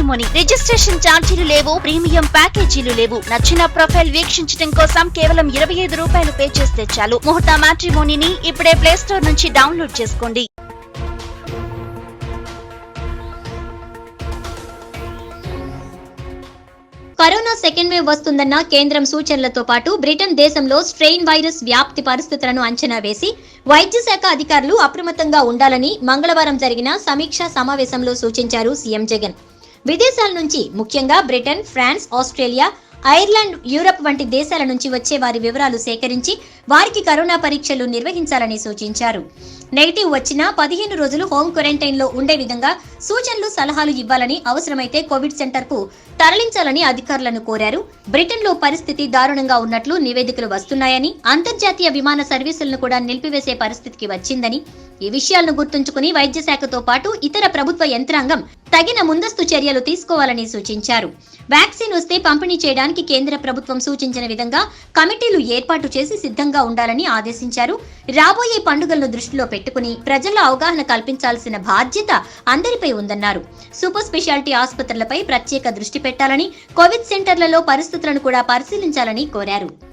Matrimony registration ఛార్జీలు లేవు premium ప్యాకేజీలు లేవు. నచ్చిన ప్రొఫైల్ వీక్షించడం కోసం కేవలం ఇరవై ఐదు రూపాయలు పే చేస్తే చాలు. ముహూర్త మ్యాట్రిమోనిని ఇప్పుడే ప్లే స్టోర్ నుంచి డౌన్లోడ్ చేసుకోండి. కరోనా సెకండ్ వేవ్ వస్తుందన్న కేంద్రం సూచనలతో పాటు బ్రిటన్ దేశంలో స్ట్రెయిన్ వైరస్ వ్యాప్తి పరిస్థితులను అంచనా వేసి వైద్య శాఖ అధికారులు అప్రమత్తంగా ఉండాలని మంగళవారం జరిగిన సమీక్షా సమావేశంలో సూచించారు సీఎం జగన్. విదేశాల నుంచి ముఖ్యంగా Britain France Australia Ireland Europe వంటి దేశాల నుంచి వచ్చే వారి వివరాలు సేకరించి వారికి కరోనా పరీక్షలు నిర్వహించాలని సూచించారు. నెగిటివ్ వచ్చినా పదిహేను రోజులు హోమ్ క్వారంటైన్లో ఉండే విధంగా సూచనలు సలహాలు ఇవ్వాలని అవసరమైతే కోవిడ్ సెంటర్కు తరలించాలని అధికారులను కోరారు. బ్రిటన్లో పరిస్థితి దారుణంగా ఉన్నట్లు నివేదికలు వస్తున్నాయని అంతర్జాతీయ విమాన సర్వీసులను కూడా నిలిపివేసే పరిస్థితికి వచ్చిందని ఈ విషయాలను గుర్తుంచుకుని వైద్య శాఖతో పాటు ఇతర ప్రభుత్వ యంత్రాంగం తగిన ముందస్తు చర్యలు తీసుకోవాలని సూచించారు. వ్యాక్సిన్ వస్తే పంపిణీ చేయడానికి కేంద్ర ప్రభుత్వం సూచించిన విధంగా కమిటీలు ఏర్పాటు చేసి సిద్ధంగా ఉండాలని ఆదేశించారు. రాబోయే పండుగలను దృష్టిలో పెట్టుకుని ప్రజల్లో అవగాహన కల్పించాల్సిన బాధ్యత అందరిపై ఉందన్నారు. సూపర్ స్పెషాలిటీ ఆసుపత్రులపై ప్రత్యేక దృష్టి పెట్టాలని కోవిడ్ సెంటర్లలో పరిస్థితులను కూడా పరిశీలించాలని కోరారు.